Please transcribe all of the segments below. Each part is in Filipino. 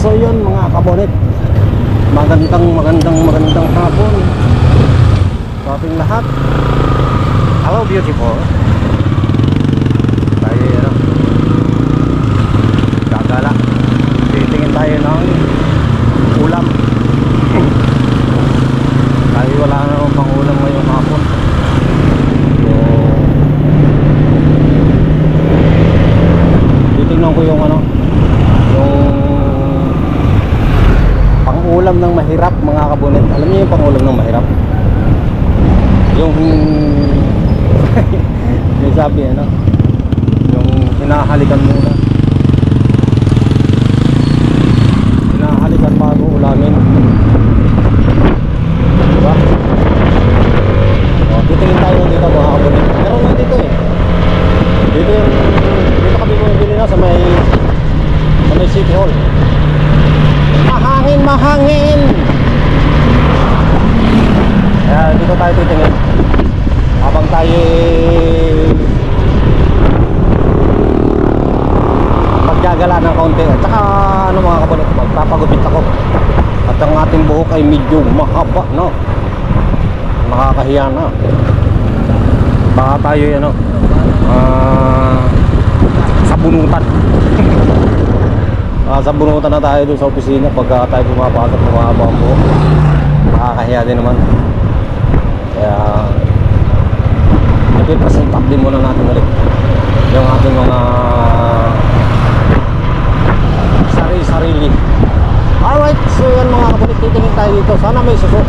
So yun mga kabonet. Magandang magandang magandang hapon. Sa ating lahat. Hello beautiful. Tayo ano. Gagala. Titingin tayo ng ulam. Tayo wala na akong pang ulam ngayong hapon. So, titingnan ko yung ano, yung pangulam ng mahirap mga kabunet. Alam niyo yung pangulam ng mahirap? Yung yung sabi ano, yung hinahalikan muna. Hinahalikan bago ulamin. Diba? O, titingin tayo dito mga kabunet. Meron lang dito eh. Dito yung dito kami bumibili na sa may sa may City Hall. Mahangin, mahangin. Kaya dito tayo titingin. Habang tayo eh, maggagala ng konti. At saka ano mga kapalit, magpapagupit ako. At ang ating buhok ay medyo mahaba, no? Nakakahiya na. Baka tayo ano, ah, sa bunutan. Ah, sa bunutan na tayo doon sa opisina pagka tayo pumapasok mahaba ang buhok. Nakakahiya din naman. Kaya nagpipresent up din muna natin ulit yung ating mga sarili-sarili. Alright, so yan mga kabunit, titingin tayo dito. Sana may suso.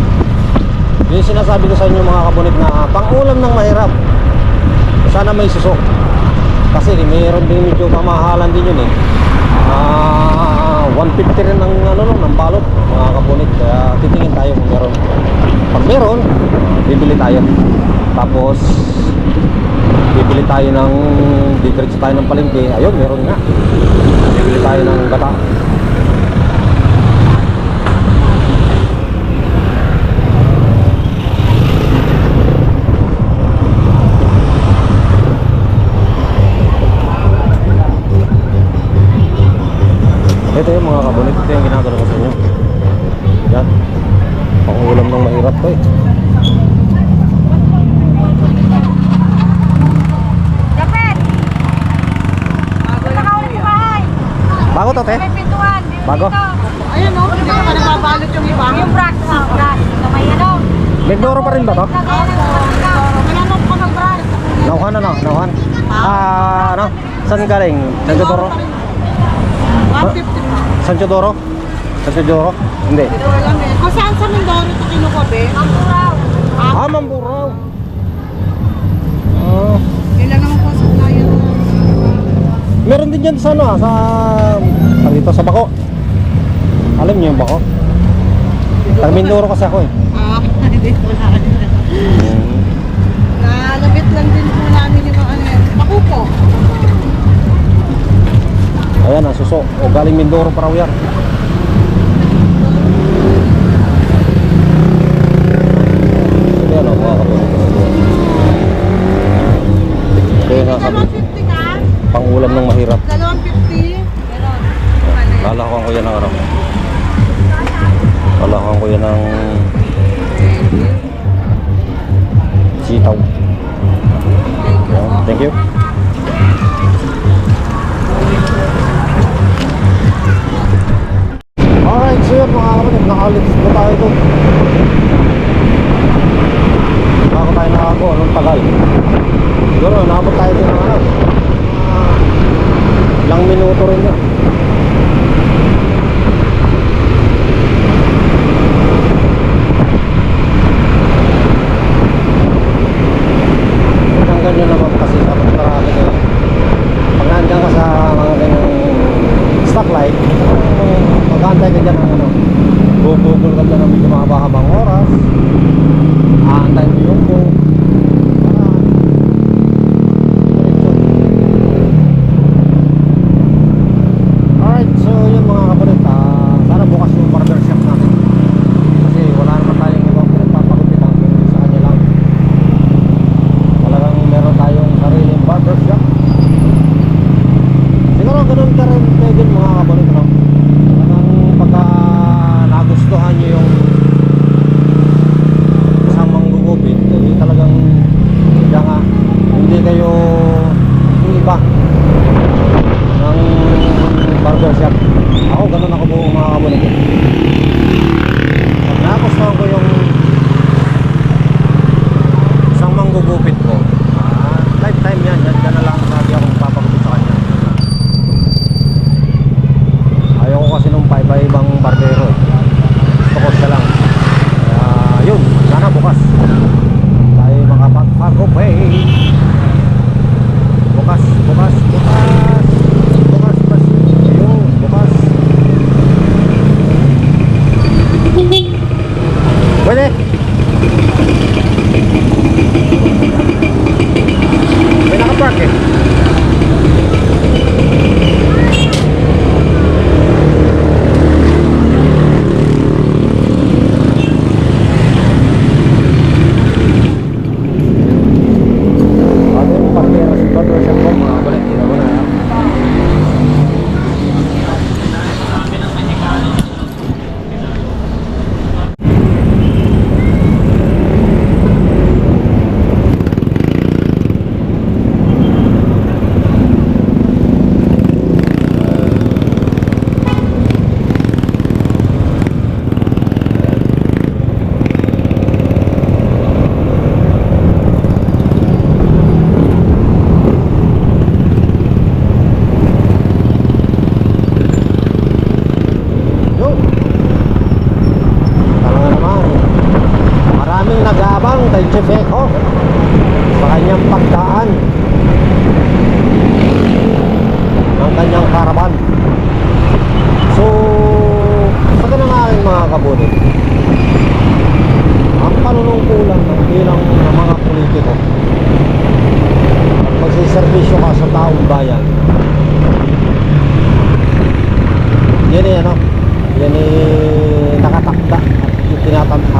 Yung sinasabi ko sa inyo mga kabunit na pangulam ng mahirap. Sana may suso. Kasi mayroon din medyo kamahalan din yun eh. Ah, 150 rin ang ano no, ng balot mga kabunit. Kaya titingin tayo kung meron. Pag meron, bibili tayo. Tapos bibili tayo ng didiretso tayo ng palengke. Ayun, meron nga. Bibili tayo ng gata. Mahirap to eh. Bago to, te? Bago? Ayun o, hindi ka nababalot yung iba. Yung brush. ah, brush. Na may ano. Mindoro pa rin ba to? Mananong ko ng brand. Nauhan na no? Nauhan? Ah, ano? Saan galing? San Teodoro? 150 pa. San Teodoro? San Teodoro? Hindi. Eh. Kung saan sa Mindoro ito kinuha, be? Ah, Mamburao. Oh. Ilan naman po sa tayo. Meron din dyan sa ano ah, sa... Tag dito sa Bako. Alam niyo yung Bako? Taga Mindoro kasi ako eh. Ah, hindi ko na. Hmm. Nalabit lang din po namin yung ano eh. Pakupo. Ayan ah, suso. O galing Mindoro pa raw yan. Sitaw. Thank you. Alright, so yun mga kapatid, nakalit na tayo doon. Bago tayo nakako, anong tagal. Siguro, nakabot tayo din ng ano. ah, ilang minuto rin yun. baba ng barber shop. Ako, ganun ako po mga kabunigin.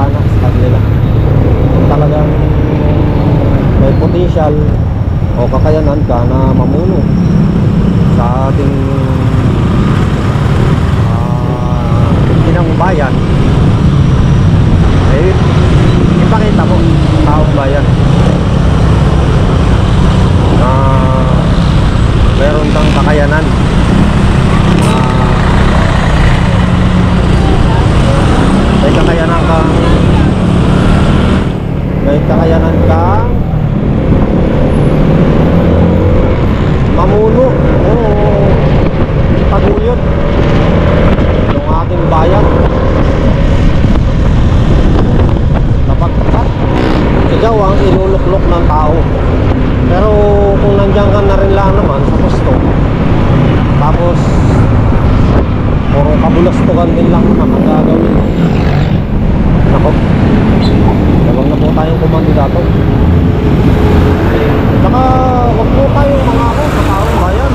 Tinatantana sa kanila. Talagang may potensyal o kakayanan ka na mamuno sa ating ah, inang bayan eh ipakita mo taong bayan na meron kang kakayanan Ah, may kakayanan ka may kakayanan ka mamuno o paguyod ng ating bayan kapag ka ikaw ang iluluklok ng tao pero kung nandiyan lang naman sa gusto tapos puro kabulastugan din lang ang gagawin nako Huwag na po tayong kumandidato. Saka huwag po tayong mangako sa taong bayan.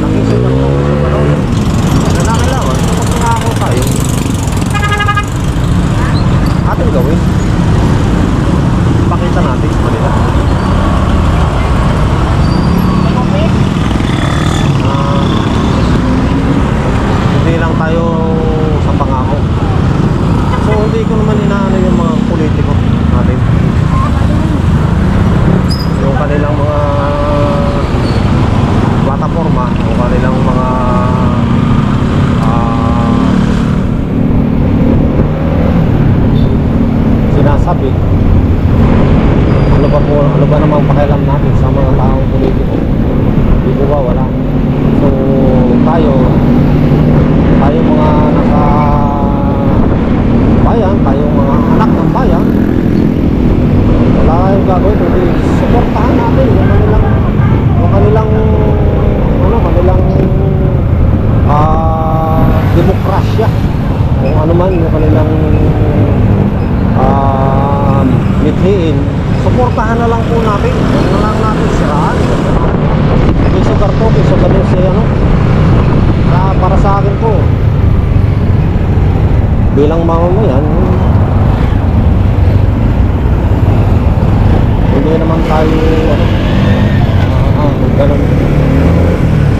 Nakisip lang po sa panahon. Na nakailangan, kapag mangako tayo, atin gawin. Pakita natin sa kanila. Ah, hindi lang tayo sa pangako. So hindi ko naman inaano yung mga politiko natin. Yung kanilang mga plataforma, yung kanilang mga ah, sinasabi. Ano ba po, ano ba namang pakialam natin sa mga taong politiko? Hindi ko ba wala. So tayo, tayo mga nasa bayan, tayong mga anak ng bayan, wala tayong gagawin kundi suportahan natin yung kanilang yung kanilang ano, kanilang ah demokrasya kung ano man yung kanilang ah mithiin suportahan na lang po natin huwag na lang natin siraan piso karto, piso ganun si ano Ah, para sa akin po bilang mamamayan hindi naman tayo ano, ah, ah, ganun.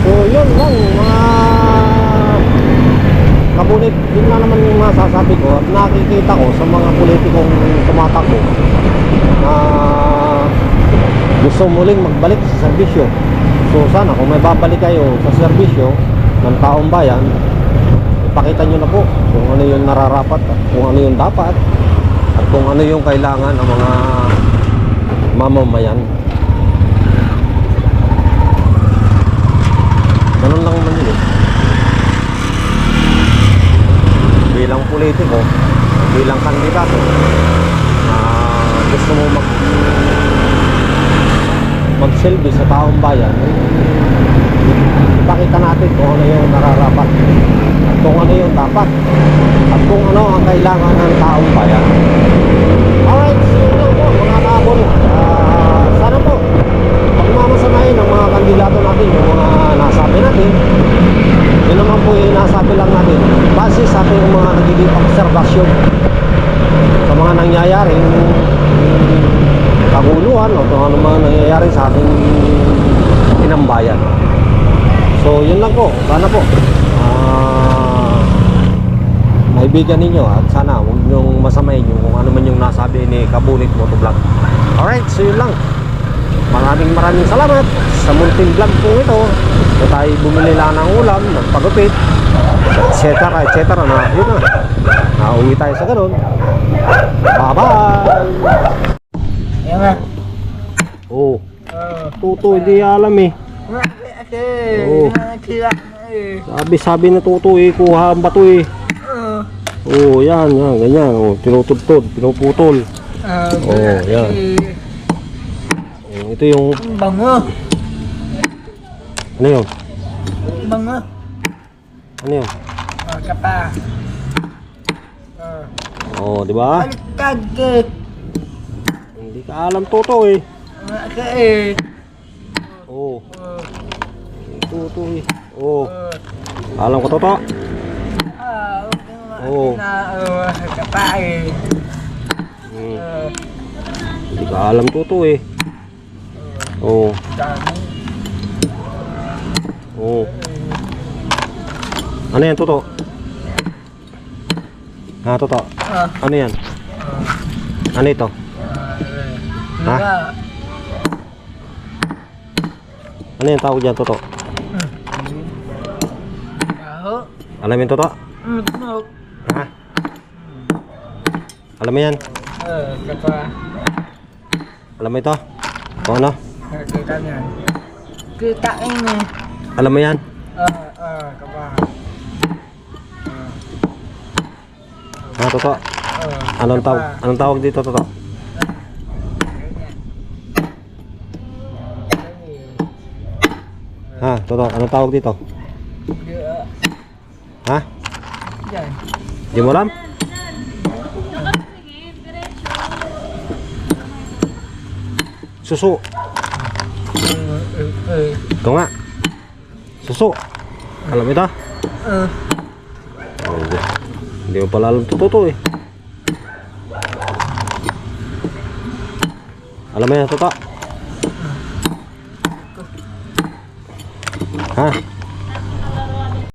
so yun lang mga kabunit yun na naman yung masasabi ko at nakikita ko sa mga politikong tumatakbo na gusto muling magbalik sa serbisyo So sana kung may babalik kayo sa serbisyo ng taong bayan, ipakita nyo na po kung ano yung nararapat at kung ano yung dapat at kung ano yung kailangan ng mga mamamayan. Ganun lang naman yun eh. Bilang politiko, bilang kandidato, na gusto mo mag magsilbi sa taong bayan, eh, ipakita natin kung ano yung nararapat at kung ano yung dapat at kung ano ang kailangan ng taong bayan. Alright, so yun lang po mga kaabon. Ah, sana po pagmamasanayin ng mga kandidato natin yung mga nasabi natin. Yun naman po yung nasabi lang natin base sa ating mga nagiging obserbasyon sa mga nangyayaring kaguluhan o kung ano mga nangyayari sa ating inambayan. So, yun lang po. Sana po. Ah, maibigan ninyo at sana huwag niyong masamayin yung kung ano man yung nasabi ni Kabunit Motovlog. Alright, so yun lang. Maraming maraming salamat sa munting vlog po ito. So tayo bumili lang ng ulam, nagpagupit, etc. etc. na yun na. Nauwi tayo sa ganun. Bye-bye! Yan nga. Oh. Tuto, hindi alam eh. Oo. eh. Sabi sabi na Tuto eh, kuha ang bato eh. Oo. Oh, yan, yan, ganyan. Oh, tinutudtod, pinuputol. Oo, yan. eh, Oh, ito yung, ang Bango. ano yun? ang Bango. Ano yun? Oh, kapa. Oh. Oh, di ba? Kagit. Hindi ka alam Tuto eh. Mga eh. Oh, Oh. Tuto eh. Oh, Oh. alam ko. Ah. Oo. Na, oh, kapa eh. Hmm, Oh. hindi ka alam Tuto eh. Oh, oh. Ano yan Toto? Ha, Toto? Ah. Ano yan? Ano ito? Ha? Ano yung tawag dyan, Toto? Aho. Alam yung Toto? Mugmug. Ha? Alam mo yan? Oh, kapa. Alam mo ito? Kung ano? Kita niyan. Kita ini. Alam mo yan? Ah, ah, kapa. Ha, Toto? Oh, Anong tawag, anong tawag dito, Toto? Ha, Toto? Anong tawag dito? Ha? Yan. Di mo alam? Suso. Ito nga. Suso. Alam mo ito? Eh, Oh, hindi. Mo pala alam ito, Toto eh. Alam mo yan, Toto? Ha?